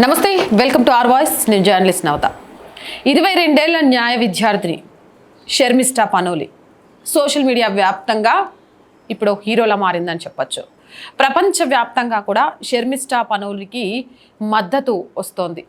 నమస్తే welcome to R voice. నేను journalist నవత. ఇరవై రెండేళ్ళ న్యాయ విద్యార్థిని షర్మిస్టా పనోలి. సోషల్ మీడియా వ్యాప్తంగా ఇప్పుడు హీరోలా మారిందని చెప్పొచ్చు. ప్రపంచవ్యాప్తంగా కూడా షర్మిస్టా పనోలికి మద్దతు వస్తోంది.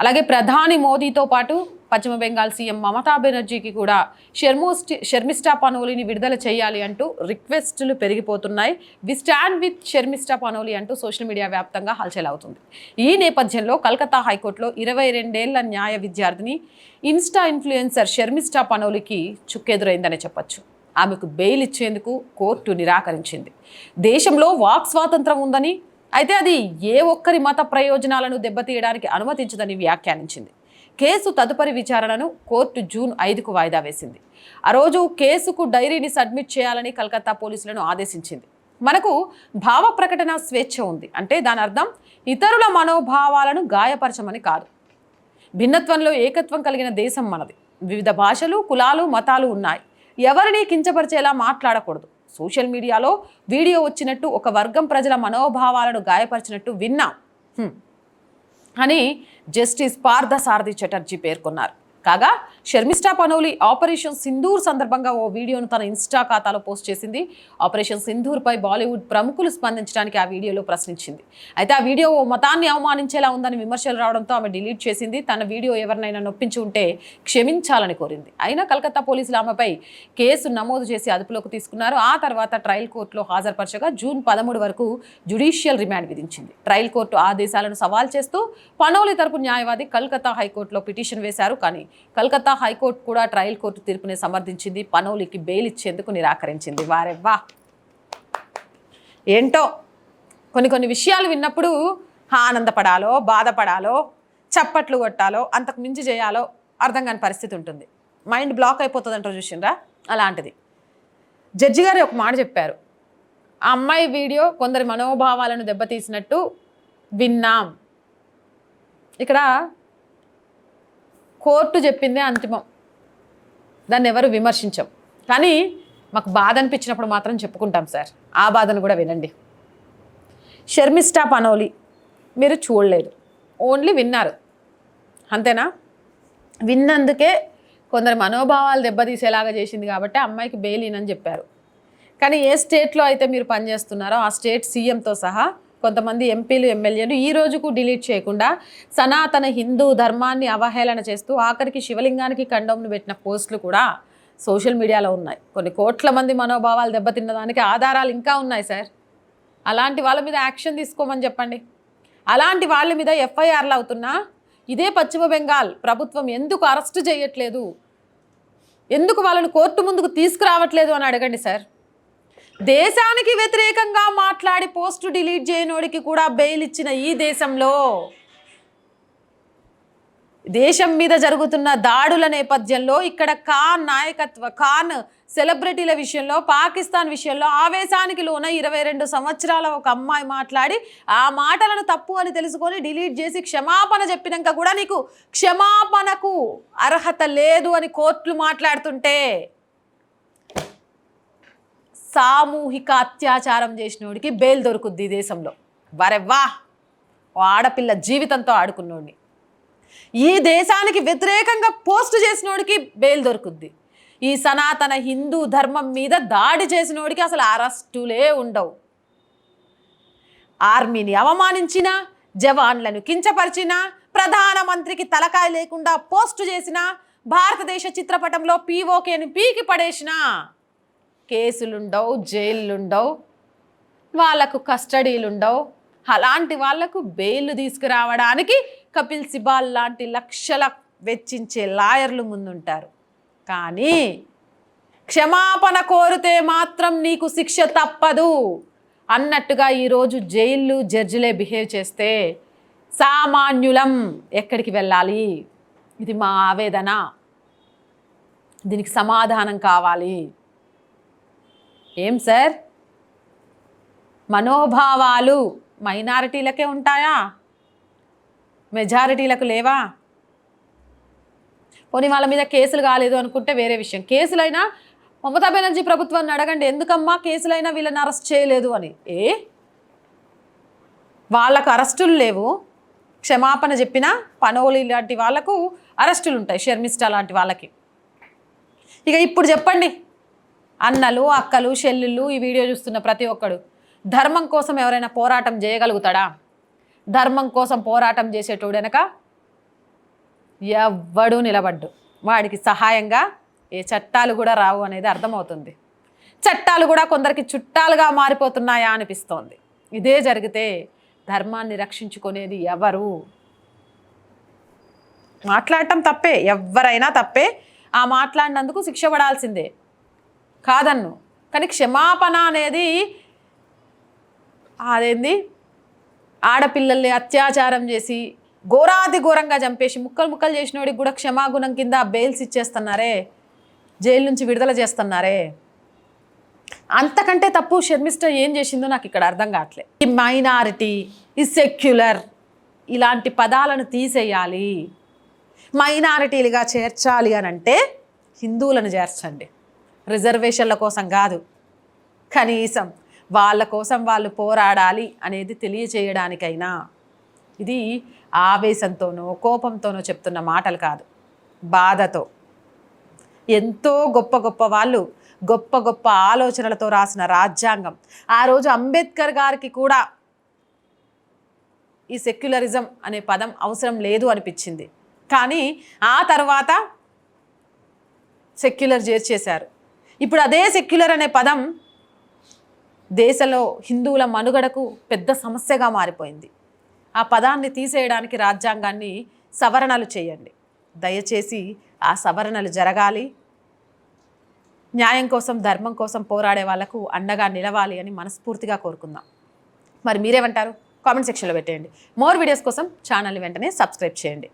అలాగే ప్రధాని మోదీతో పాటు పశ్చిమ బెంగాల్ సీఎం మమతా బెనర్జీకి కూడా షర్మోస్టి షర్మిష్టా పనోలిని విడుదల చేయాలి అంటూ రిక్వెస్టులు పెరిగిపోతున్నాయి. We stand with Sharmistha Panoli అంటూ సోషల్ మీడియా వ్యాప్తంగా హల్చల్ అవుతుంది ఈ నేపథ్యంలో కలకత్తా హైకోర్టులో ఇరవై రెండేళ్ళ న్యాయ విద్యార్థిని ఇన్స్టా ఇన్ఫ్లుయెన్సర్ షర్మిష్టా పనోలికి చుక్కెదురైందనే చెప్పొచ్చు. ఆమెకు బెయిల్ ఇచ్చేందుకు కోర్టు నిరాకరించింది. దేశంలో వాక్ స్వాతంత్రం ఉందని అయితే అది ఏ ఒక్కరి మత ప్రయోజనాలను దెబ్బతీయడానికి అనుమతించదని వ్యాఖ్యానించింది. కేసు తదుపరి విచారణను కోర్టు జూన్ ఐదుకు వాయిదా వేసింది. ఆ రోజు కేసుకు డైరీని సబ్మిట్ చేయాలని కలకత్తా పోలీసులను ఆదేశించింది. మనకు భావ ప్రకటన స్వేచ్ఛ ఉంది. అంటే దాని అర్థం ఇతరుల మనోభావాలను గాయపరచమని కాదు. భిన్నత్వంలో ఏకత్వం కలిగిన దేశం మనది. వివిధ భాషలు కులాలు మతాలు ఉన్నాయి. ఎవరిని కించపరిచేలా మాట్లాడకూడదు. సోషల్ మీడియాలో వీడియో వచ్చినట్టు ఒక వర్గం ప్రజల మనోభావాలను గాయపరిచినట్టు విన్నాం. అని జస్టిస్ పార్థసారథి చటర్జీ పేర్కొన్నారు. కాగా షర్మిష్ఠా పనోలి ఆపరేషన్ సింధూర్ సందర్భంగా ఓ వీడియోను తన ఇన్స్టా ఖాతాలో పోస్ట్ చేసింది. ఆపరేషన్ సింధూర్పై బాలీవుడ్ ప్రముఖులు స్పందించడానికి ఆ వీడియోలో ప్రశ్నించింది. అయితే ఆ వీడియో ఓ మతాన్ని అవమానించేలా ఉందని విమర్శలు రావడంతో ఆమె డిలీట్ చేసింది. తన వీడియో ఎవరినైనా నొప్పించి ఉంటే క్షమించాలని కోరింది. అయినా కలకత్తా పోలీసులు ఆమెపై కేసు నమోదు చేసి అదుపులోకి తీసుకున్నారు. ఆ తర్వాత ట్రయల్ కోర్టులో హాజరుపరచగా జూన్ పదమూడు వరకు జ్యుడిషియల్ రిమాండ్ విధించింది. ట్రయల్ కోర్టు ఆదేశాలను సవాల్ చేస్తూ పనోలి తరపు న్యాయవాది కల్కత్తా హైకోర్టులో పిటిషన్ వేశారు. కానీ కల్కత్తా హైకోర్టు కూడా ట్రయల్ కోర్టు తీర్పుని సమర్థించింది. పనోలికి బెయిల్ ఇచ్చేందుకు నిరాకరించింది. వారెవ్వా ఏంటో? కొన్ని కొన్ని విషయాలు విన్నప్పుడు ఆనందపడాలో బాధపడాలో చప్పట్లు కొట్టాలో అంతకు మించి చేయాలో అర్థం కాని పరిస్థితి ఉంటుంది. మైండ్ బ్లాక్ అయిపోతుంది అంటారు చూసిండ్రా? అలాంటిది. జడ్జి గారు ఒక మాట చెప్పారు. ఆ అమ్మాయి వీడియో కొందరి మనోభావాలను దెబ్బతీసినట్టు విన్నాం. ఇక్కడ కోర్టు చెప్పిందే అంతిమం. దాన్ని ఎవరు విమర్శించం. కానీ మాకు బాధ అనిపించినప్పుడు మాత్రం చెప్పుకుంటాం సార్. ఆ బాధను కూడా వినండి. షర్మిస్టా పనోలి మీరు చూడలేదు. ఓన్లీ విన్నారు. అంతేనా? విన్నందుకే కొందరు మనోభావాలు దెబ్బతీసేలాగా చేసింది కాబట్టి అమ్మాయికి బెయిల్ ఇనని చెప్పారు. కానీ ఏ స్టేట్లో అయితే మీరు పనిచేస్తున్నారో ఆ స్టేట్ సీఎంతో సహా కొంతమంది ఎంపీలు ఎమ్మెల్యేలు ఈ రోజుకు డిలీట్ చేయకుండా సనాతన హిందూ ధర్మాన్ని అవహేళన చేస్తూ ఆఖరికి శివలింగానికి కండంను పెట్టిన పోస్టులు కూడా సోషల్ మీడియాలో ఉన్నాయి. కొన్ని కోట్ల మంది మనోభావాలు దెబ్బతిన్న దానికి ఆధారాలు ఇంకా ఉన్నాయి సార్. అలాంటి వాళ్ళ మీద యాక్షన్ తీసుకోమని చెప్పండి. అలాంటి వాళ్ళ మీద ఎఫ్ఐఆర్లు అవుతున్నా ఇదే పశ్చిమ బెంగాల్ ప్రభుత్వం ఎందుకు అరెస్ట్ చేయట్లేదు? ఎందుకు వాళ్ళని కోర్టు ముందుకు తీసుకురావట్లేదు అని అడగండి సార్. దేశానికి వ్యతిరేకంగా మాట్లాడి పోస్టు డిలీట్ చేయనోడికి కూడా బెయిల్ ఇచ్చిన ఈ దేశంలో దేశం మీద జరుగుతున్న దాడుల నేపథ్యంలో ఇక్కడ ఖాన్ నాయకత్వ ఖాన్ సెలబ్రిటీల విషయంలో పాకిస్తాన్ విషయంలో ఆవేశానికి లోన ఇరవై రెండు సంవత్సరాల ఒక అమ్మాయి మాట్లాడి ఆ మాటలను తప్పు అని తెలుసుకొని డిలీట్ చేసి క్షమాపణ చెప్పినాక కూడా నీకు క్షమాపణకు అర్హత లేదు అని కోర్టులు మాట్లాడుతుంటే సామూహిక అత్యాచారం చేసినోడికి బెయిల్ దొరుకుద్ది ఈ దేశంలో. వరెవ్వా ఓ ఆడపిల్ల జీవితంతో ఆడుకున్నోడిని. ఈ దేశానికి వ్యతిరేకంగా పోస్ట్ చేసినోడికి బెయిల్ దొరుకుద్ది. ఈ సనాతన హిందూ ధర్మం మీద దాడి చేసినోడికి అసలు అరెస్టులే ఉండవు. ఆర్మీని అవమానించిన జవాన్లను కించపరిచిన ప్రధానమంత్రికి తలకాయ లేకుండా పోస్టు చేసిన భారతదేశ చిత్రపటంలో పీఓకేని పీకి పడేసిన కేసులుండవు జైళ్ళుండవు వాళ్ళకు కస్టడీలుండవు. అలాంటి వాళ్ళకు బెయిల్ తీసుకురావడానికి కపిల్ సిబాల్ లాంటి లక్షల వెచ్చించే లాయర్లు ముందుంటారు. కానీ క్షమాపణ కోరితే మాత్రం నీకు శిక్ష తప్పదు అన్నట్టుగా ఈరోజు జైళ్ళు జడ్జిలే బిహేవ్ చేస్తే సామాన్యులం ఎక్కడికి వెళ్ళాలి? ఇది మా ఆవేదన. దీనికి సమాధానం కావాలి. ఏం సార్? మనోభావాలు మైనారిటీలకే ఉంటాయా? మెజారిటీలకు లేవా? పోనీ వాళ్ళ మీద కేసులు కాలేదు అనుకుంటే వేరే విషయం. కేసులైనా మమతా బెనర్జీ ప్రభుత్వాన్ని అడగండి ఎందుకమ్మా కేసులైనా వీళ్ళని అరెస్ట్ చేయలేదు అని. ఏ? వాళ్ళకు అరెస్టులు లేవు. క్షమాపణ చెప్పిన పనోలి లాంటి వాళ్ళకు అరెస్టులు ఉంటాయి షర్మిస్టా లాంటి వాళ్ళకి. ఇక ఇప్పుడు చెప్పండి. అన్నలు అక్కలు చెల్లెళ్ళు ఈ వీడియో చూస్తున్న ప్రతి ఒక్కడు. ధర్మం కోసం ఎవరైనా పోరాటం చేయగలుగుతాడా? ధర్మం కోసం పోరాటం చేసేటోడు వెనక ఎవ్వడు నిలబడ్డు. వాడికి సహాయంగా ఏ చట్టాలు కూడా రావు అనేది అర్థమవుతుంది. చట్టాలు కూడా కొందరికి చుట్టాలుగా మారిపోతున్నాయా అనిపిస్తోంది. ఇదే జరిగితే ధర్మాన్ని రక్షించుకునేది ఎవరు? మాట్లాడటం తప్పే ఎవరైనా తప్పే. ఆ మాట్లాడినందుకు శిక్ష పడాల్సిందే. కాదన్ను. కానీ క్షమాపణ అనేది అదేంది? ఆడపిల్లల్ని అత్యాచారం చేసి ఘోరాది ఘోరంగా చంపేసి ముక్కలు ముక్కలు చేసినోడికి కూడా క్షమాగుణం కింద బెయిల్స్ ఇచ్చేస్తున్నారే? జైలు నుంచి విడుదల చేస్తున్నారే? అంతకంటే తప్పు షర్మిష్ట ఏం చేసిందో నాకు ఇక్కడ అర్థం కావట్లే. ఈ మైనారిటీ ఈ సెక్యులర్ ఇలాంటి పదాలను తీసేయాలి. మైనారిటీలుగా చేర్చాలి అని అంటే హిందువులను చేర్చండి. రిజర్వేషన్ల కోసం కాదు. కనీసం వాళ్ళ కోసం వాళ్ళు పోరాడాలి అనేది తెలియచేయడానికైనా ఇది ఆవేశంతోనో కోపంతోనో చెప్తున్న మాటలు కాదు. బాధతో. ఎంతో గొప్ప గొప్ప వాళ్ళు గొప్ప గొప్ప ఆలోచనలతో రాసిన రాజ్యాంగం. ఆ రోజు అంబేద్కర్ గారికి కూడా ఈ సెక్యులరిజం అనే పదం అవసరం లేదు అనిపించింది. కానీ ఆ తర్వాత సెక్యులర్ చేర్చేశారు. ఇప్పుడు అదే సెక్యులర్ అనే పదం దేశంలో హిందువుల మనుగడకు పెద్ద సమస్యగా మారిపోయింది. ఆ పదాన్ని తీసేయడానికి రాజ్యాంగాన్ని సవరణలు చేయండి. దయచేసి ఆ సవరణలు జరగాలి. న్యాయం కోసం ధర్మం కోసం పోరాడే వాళ్ళకు అండగా నిలవాలి అని మనస్ఫూర్తిగా కోరుకుందాం. మరి మీరేమంటారు? కామెంట్ సెక్షన్లో పెట్టేయండి. మోర్ వీడియోస్ కోసం ఛానల్ని వెంటనే సబ్స్క్రైబ్ చేయండి.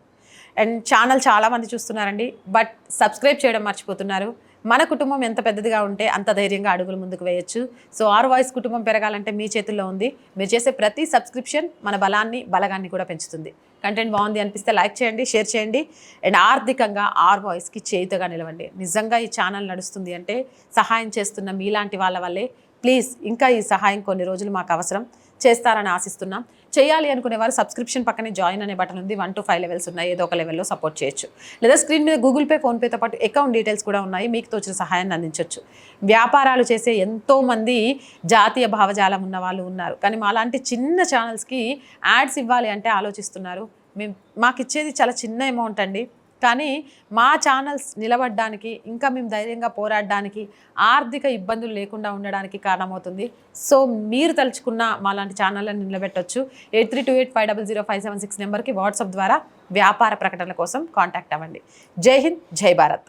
అండ్ ఛానల్ చాలామంది చూస్తున్నారండి బట్ సబ్స్క్రైబ్ చేయడం మర్చిపోతున్నారు. మన కుటుంబం ఎంత పెద్దదిగా ఉంటే అంత ధైర్యంగా అడుగులు ముందుకు వేయొచ్చు. సో ఆర్ వాయిస్ కుటుంబం పెరగాలంటే మీ చేతుల్లో ఉంది. మీరు చేసే ప్రతి సబ్స్క్రిప్షన్ మన బలాన్ని బలగాన్ని కూడా పెంచుతుంది. కంటెంట్ బాగుంది అనిపిస్తే లైక్ చేయండి షేర్ చేయండి. అండ్ ఆర్థికంగా ఆర్ వాయిస్కి చేయుతగా నిలవండి. నిజంగా ఈ ఛానల్ నడుస్తుంది అంటే సహాయం చేస్తున్న మీలాంటి వాళ్ళ వల్లే. ప్లీజ్ ఇంకా ఈ సహాయం కొన్ని రోజులు మాకు అవసరం. చేస్తారని ఆశిస్తున్నాం. చేయాలి అనుకునే వారు సబ్స్క్రిప్షన్ పక్కనే జాయిన్ అనే బటన్ ఉంది. వన్ టు ఫైవ్ లెవెల్స్ ఉన్నాయి. ఏదో ఒక లెవెల్లో సపోర్ట్ చేయొచ్చు. లేదా స్క్రీన్ మీద గూగుల్ పే ఫోన్పేతో పాటు అకౌంట్ డీటెయిల్స్ కూడా ఉన్నాయి. మీకు తోచిన సహాయాన్ని అందించవచ్చు వ్యాపారాలు చేసే ఎంతోమంది జాతీయ భావజాలం ఉన్న వాళ్ళు ఉన్నారు. కానీ మాలాంటి చిన్న ఛానల్స్కి యాడ్స్ ఇవ్వాలి అంటే ఆలోచిస్తున్నారు. మేము మాకు ఇచ్చేది చాలా చిన్న అమౌంట్ అండి. కానీ మా ఛానల్స్ నిలబడడానికి ఇంకా మేము ధైర్యంగా పోరాడడానికి ఆర్థిక ఇబ్బందులు లేకుండా ఉండడానికి కారణమవుతుంది. సో మీరు తలుచుకున్న మా లాంటి ఛానళ్ళని నిలబెట్టొచ్చు. Eight three two eight five double zero five seven six నెంబర్కి వాట్సాప్ ద్వారా వ్యాపార ప్రకటనల కోసం కాంటాక్ట్ అవ్వండి. జై హింద్ జై భారత్.